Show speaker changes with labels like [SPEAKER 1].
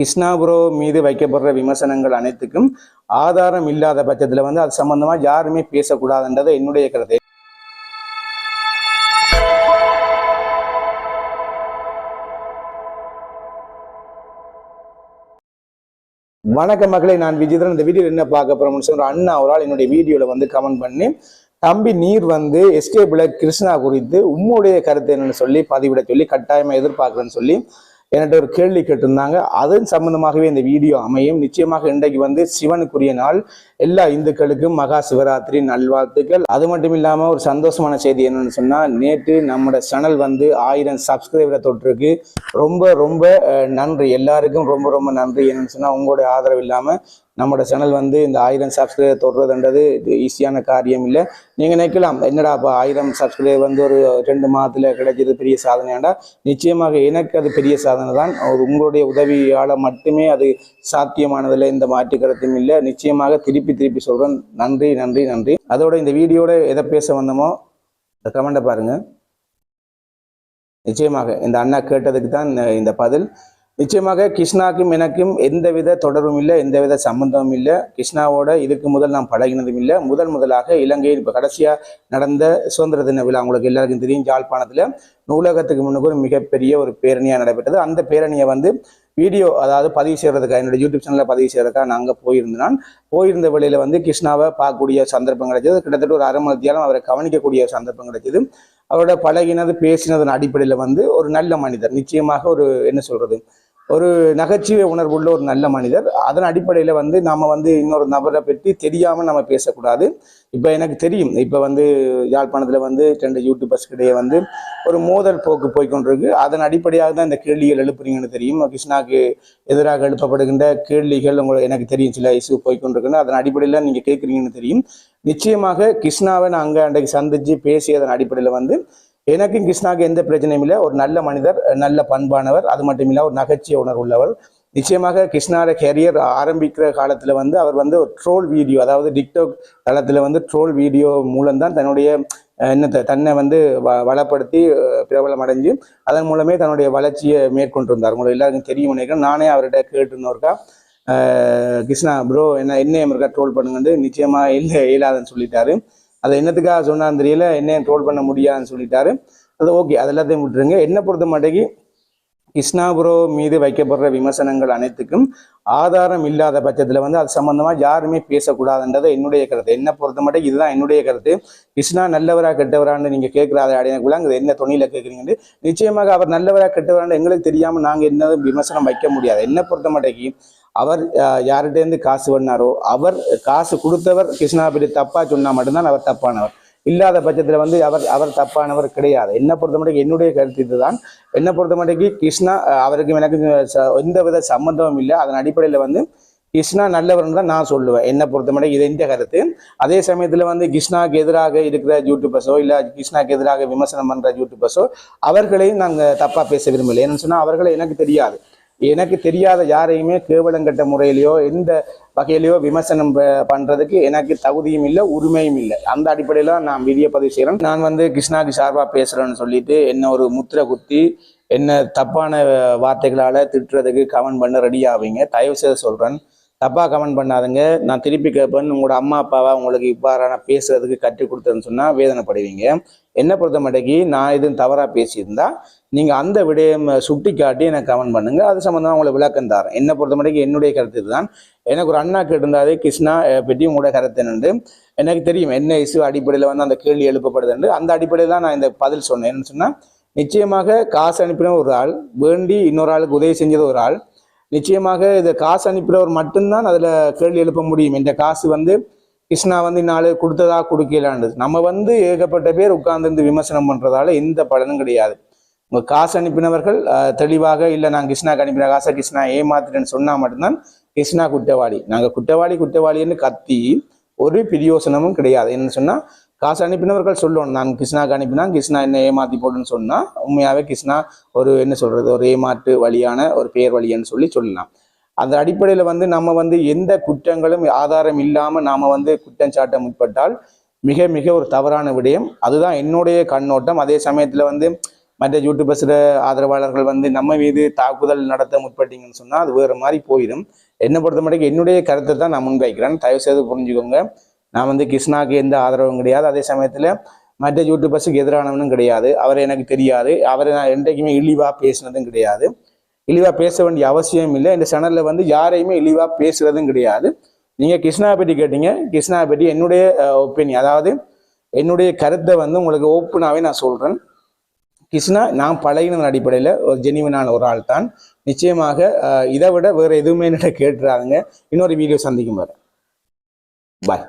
[SPEAKER 1] கிருஷ்ணாபுரோ மீது வைக்கப்படுற விமர்சனங்கள் அனைத்துக்கும் ஆதாரம் இல்லாத பட்சத்துல வந்து அது சம்பந்தமா யாருமே பேசக்கூடாதுன்றது என்னுடைய கருத்து. வணக்க மக்களை நான் விஜயதரன் இந்த வீடியோ என்ன பார்க்க போறோம்னு சொல்ற அண்ணா ஒரு ஆள் என்னுடைய வீடியோல வந்து கமெண்ட் பண்ணி தம்பி நீர் வந்து எஸ்கேபிள் கிருஷ்ணா குறித்து உம்முடைய கருத்து என்னன்னு சொல்லி பதிவிட சொல்லி கட்டாயமா எதிர்பார்க்கிறேன்னு சொல்லி என்கிட்ட ஒரு கேள்வி கேட்டிருந்தாங்க. அதன் சம்பந்தமாகவே இந்த வீடியோ அமையும். நிச்சயமாக இன்றைக்கு வந்து சிவனுக்குரிய நாள். எல்லா இந்துக்களுக்கும் மகா சிவராத்திரி நல்வாழ்த்துக்கள். அது மட்டும் இல்லாமல் ஒரு சந்தோஷமான செய்தி என்னன்னு சொன்னா நேற்று நம்மளோட சேனல் வந்து ஆயிரம் சப்ஸ்கிரைபரை தொற்றுக்கு ரொம்ப ரொம்ப நன்றி. எல்லாருக்கும் ரொம்ப ரொம்ப நன்றி. என்னன்னு சொன்னா உங்களுடைய ஆதரவு இல்லாமல் நம்மளோட சேனல் வந்து இந்த ஆயிரம் சப்ஸ்கிரைபர் தொடர்றதுன்றது ஈஸியான காரியம் இல்லை நீங்கள் நினைக்கலாம் என்னடா இப்போ ஆயிரம் சப்ஸ்கிரைபர் வந்து ஒரு ரெண்டு மாதத்தில் கிடைச்சது பெரிய சாதனையாண்டா? நிச்சயமாக எனக்கு அது பெரிய சாதனை தான் உங்களுடைய உதவியால் மட்டுமே அது சாத்தியமானதில் இந்த மாற்று கருத்தும் இல்லை. நிச்சயமாக திருப்பி திருப்பி சொல்கிறேன் நன்றி நன்றி நன்றி. அதோட இந்த வீடியோட எதை பேச வந்தோமோ இந்த கமெண்ட்டை பாருங்க. நிச்சயமாக இந்த அண்ணா கேட்டதுக்கு தான் இந்த பதில். நிச்சயமாக கிருஷ்ணாக்கும் எனக்கும் எந்தவித தொடர்பும் இல்லை எந்தவித சம்பந்தமும் இல்லை. கிருஷ்ணாவோட இதுக்கு முதல் நான் பழகினதும் இல்லை. முதல் முதலாக இலங்கையில் இப்போ கடைசியாக நடந்த சுதந்திர தின விழா உங்களுக்கு எல்லாருக்கும் தெரியும் ஜாழ்ப்பாணத்தில் நூலகத்துக்கு முன்னுக்கு ஒரு மிகப்பெரிய ஒரு பேரணியாக நடைபெற்றது. அந்த பேரணியை வந்து வீடியோ அதாவது பதிவு செய்கிறதுக்காக என்னோட யூடியூப் சேனலில் பதிவு செய்கிறதுக்காக நான் அங்கே போயிருந்தேன். போயிருந்த வழியில் வந்து கிருஷ்ணாவை பார்க்கக்கூடிய சந்தர்ப்பம் கிடைச்சது. கிட்டத்தட்ட ஒரு அரை அவரை கவனிக்கக்கூடிய சந்தர்ப்பம் கிடைச்சது. அவரோட பழகினது பேசினதன் அடிப்படையில் வந்து ஒரு நல்ல மனிதர். நிச்சயமாக ஒரு என்ன சொல்கிறது ஒரு நகைச்சுவை உணர்வுள்ள ஒரு நல்ல மனிதர். அதன் அடிப்படையில் வந்து நம்ம வந்து இன்னொரு நபரை பற்றி தெரியாமல் நம்ம பேசக்கூடாது. இப்போ எனக்கு தெரியும். இப்போ வந்து யாழ்ப்பாணத்தில் வந்து ரெண்டு யூடியூபர்ஸ் இடையே வந்து ஒரு மோதல் போக்கு போய்கொண்டிருக்கு அதன் அடிப்படையாக தான் இந்த கேள்விகள் எழுப்புறீங்கன்னு தெரியும். கிருஷ்ணாக்கு எதிராக எழுப்பப்படுகின்ற கேள்விகள் உங்களுக்கு எனக்கு தெரியும். சில இஷ்யூ போய்கொண்டிருக்குன்னு அதன் அடிப்படையில் நீங்கள் கேட்குறீங்கன்னு தெரியும். நிச்சயமாக கிருஷ்ணாவை நான் அங்கே அன்றைக்கு சந்திச்சு பேசியதன் அடிப்படையில் வந்து எனக்கும் கிருஷ்ணாவுக்கு எந்த பிரச்சனையும் இல்லை. ஒரு நல்ல மனிதர் நல்ல பண்பானவர் அது மட்டும் இல்லை ஒரு நகைச்சுவை உணர்வு உள்ளவர் நிச்சயமாக கிருஷ்ணாவோட கெரியர் ஆரம்பிக்கிற காலத்தில் வந்து அவர் வந்து ஒரு ட்ரோல் வீடியோ அதாவது டிக்டாக் தளத்தில் வந்து ட்ரோல் வீடியோ மூலம்தான் தன்னுடைய என்னத்தை தன்னை வந்து வ வளப்படுத்தி பிரபலம் அடைஞ்சு அதன் மூலமே தன்னுடைய வளர்ச்சியை மேற்கொண்டிருந்தார். உங்களுக்கு எல்லாருக்கும் தெரியும் நினைக்கிறேன். நானே அவர்கிட்ட கேட்டுருந்தோருக்கா கிருஷ்ணா ப்ரோ என்ன என்ன இருக்கா ட்ரோல் பண்ணுங்கன்னு நிச்சயமாக இல்லை இயலாதுன்னு சொல்லிட்டாரு. அதை என்னத்துக்காக சொன்னான்னு தெரியல என்ன ட்ரோல் பண்ண முடியாதுன்னு சொல்லிட்டாரு. அது ஓகே அது எல்லாத்தையும் விட்டுருங்க. என்ன பொறுத்த மாட்டேங்கி கிருஷ்ணாபுரோ மீது வைக்கப்படுற விமர்சனங்கள் அனைத்துக்கும் ஆதாரம் இல்லாத பட்சத்தில் வந்து அது சம்பந்தமா யாருமே பேசக்கூடாதுன்றது என்னுடைய கருத்து. என்ன பொறுத்த மட்டும் இதுதான் என்னுடைய கருத்து. கிருஷ்ணா நல்லவரா கெட்டவரான்னு கேட்குற அதை அடையக்குள்ள அங்கே என்ன துணியில் கேட்குறீங்கன்னு நிச்சயமாக அவர் நல்லவரா கெட்டவரான்னு எங்களுக்கு தெரியாமல் நாங்கள் என்ன விமர்சனம் வைக்க முடியாது. என்ன பொறுத்த மாட்டேங்கி அவர் யார்கிட்டேருந்து காசு பண்ணாரோ அவர் காசு கொடுத்தவர் கிருஷ்ணாபுரி தப்பாக தப்பா சொன்னா மட்டும்தான் அவர் தப்பானவர். இல்லாத பட்சத்தில் வந்து அவர் அவர் தப்பானவர் கிடையாது. என்ன பொறுத்த மட்டும் என்னுடைய கருத்து இதுதான். என்னை பொறுத்த மட்டும் கிருஷ்ணா அவருக்கு எனக்கு ச- எந்தவித சம்பந்தமும் இல்லை. அதன் அடிப்படையில் வந்து கிருஷ்ணா நல்லவர்னு தான் நான் சொல்லுவேன். என்ன பொறுத்த மட்டும் இது எந்த கருத்து? அதே சமயத்தில் வந்து கிருஷ்ணாக்கு எதிராக இருக்கிற யூடியூபர்ஸோ இல்லை கிருஷ்ணாக்கு எதிராக விமர்சனம் பண்ணுற யூடியூபர்ஸோ அவர்களையும் நாங்கள் தப்பாக பேச விரும்பலை ஏன்னு சொன்னால் அவர்களை எனக்கு தெரியாது. எனக்கு தெரியாத யாரையுமே கேவலங்கட்ட முறையிலையோ எந்த வகையிலையோ விமர்சனம் ப- பண்றதுக்கு எனக்கு தகுதியும் இல்லை உரிமையும் இல்லை. அந்த அடிப்படையில நான் விதியை பதிவு செய்கிறேன் நான் வந்து கிருஷ்ணாக்கு சார்பா பேசுறேன்னு சொல்லிட்டு என்ன ஒரு முத்திரை குத்தி என்ன தப்பான வார்த்தைகளால திட்டுறதுக்கு கமெண்ட் பண்ண ரெடி ஆவீங்க. தயவு செய்து சொல்றேன். தப்பாக கமெண்ட் பண்ணாதுங்க. நான் திருப்பி கேட்பேன் உங்களோட அம்மா அப்பாவா உங்களுக்கு இவ்வாறான பேசுறதுக்கு கற்றுக் கொடுத்தேன்னு சொன்னால் வேதனைப்படுவீங்க. என்ன பொறுத்த மட்டைக்கு நான் எதுவும் தவறாக பேசியிருந்தா நீங்கள் அந்த விடயம் சுட்டி காட்டி எனக்கு கமெண்ட் பண்ணுங்கள் அது சம்மந்தமாக உங்களை விளக்கம் தரேன். என்ன பொறுத்த மாட்டேங்கி என்னுடைய கருத்து இதுதான். எனக்கு ஒரு அண்ணா கேட்டிருந்தாரு கிருஷ்ணா பற்றி உங்களோட கருத்து என்னென்று. எனக்கு தெரியும் என்ன இஷ்யூ அடிப்படையில் வந்து அந்த கேள்வி எழுப்பப்படுதுன்னு அந்த அடிப்படையில் தான் நான் இந்த பதில் சொன்னேன் என்னன்னு சொன்னால் நிச்சயமாக காசு அனுப்பின ஒரு ஆள் வேண்டி இன்னொரு ஆளுக்கு உதவி செஞ்சது ஒரு ஆள் நிச்சயமாக இதை காசு அனுப்பினவர் மட்டும்தான் அதில் கேள்வி எழுப்ப முடியும். இந்த காசு வந்து கிருஷ்ணா வந்து நாலு கொடுத்ததா கொடுக்கலான்னு நம்ம வந்து ஏகப்பட்ட பேர் உட்கார்ந்து விமர்சனம் பண்றதால எந்த பலனும் கிடையாது. உங்கள் காசு அனுப்பினவர்கள் அஹ், தெளிவாக இல்லை நான் கிருஷ்ணாக்கு அனுப்பின காசை கிருஷ்ணா ஏமாத்துட்டேன்னு சொன்னால் மட்டும்தான் கிருஷ்ணா குற்றவாளி. நாங்கள் குற்றவாளி குற்றவாளின்னு கத்தி ஒரு பிரியோசனமும் கிடையாது. என்ன சொன்னால் காசு அனுப்பினவர்கள் சொல்லணும் நான் கிருஷ்ணாக்கு அனுப்பினா கிருஷ்ணா என்ன ஏமாத்தி போடுன்னு சொன்னால் உண்மையாகவே கிருஷ்ணா ஒரு என்ன சொல்கிறது ஒரு ஏமாற்று வழியான ஒரு பேர் வழின்னு சொல்லி சொல்லலாம். அந்த அடிப்படையில் வந்து நம்ம வந்து எந்த குற்றங்களும் ஆதாரம் இல்லாமல் நாம் வந்து குற்றம் சாட்ட முற்பட்டால் மிக மிக ஒரு தவறான விடயம். அதுதான் என்னுடைய கண்ணோட்டம். அதே சமயத்தில் வந்து மற்ற யூடியூபர்ஸோட ஆதரவாளர்கள் வந்து நம்ம மீது தாக்குதல் நடத்த முற்பட்டீங்கன்னு சொன்னால் அது வேறு மாதிரி போயிடும் என்னை பொறுத்த மட்டும் என்னுடைய கருத்தை தான் நான் முன்வைக்கிறேன். தயவு செய்து புரிஞ்சுக்கோங்க. நான் வந்து கிருஷ்ணாக்கு எந்த ஆதரவும் கிடையாது. அதே சமயத்தில் மற்ற யூடியூபர்ஸுக்கு எதிரானவனும் கிடையாது. அவரை எனக்கு தெரியாது. அவரை நான் என்றைக்குமே இழிவாக பேசினதும் கிடையாது. இழிவாக பேச வேண்டிய அவசியம் இல்லை. இந்த சேனலில் வந்து யாரையுமே இழிவாக பேசுகிறதும் கிடையாது. நீங்கள் கிருஷ்ணா பற்றி கேட்டீங்க. கிருஷ்ணா பற்றி என்னுடைய ஒப்பீனியன் அதாவது என்னுடைய கருத்தை வந்து உங்களுக்கு ஓப்பனாகவே நான் சொல்கிறேன் கிருஷ்ணா நான் பழகினதன் அடிப்படையில் ஒரு ஜெனிவனான ஒரு ஆள் தான் நிச்சயமாக இதை விட வேறு எதுவுமே என்கிட்ட கேட்டுறாங்க இன்னொரு வீடியோ சந்திக்கும் பாரு பாய்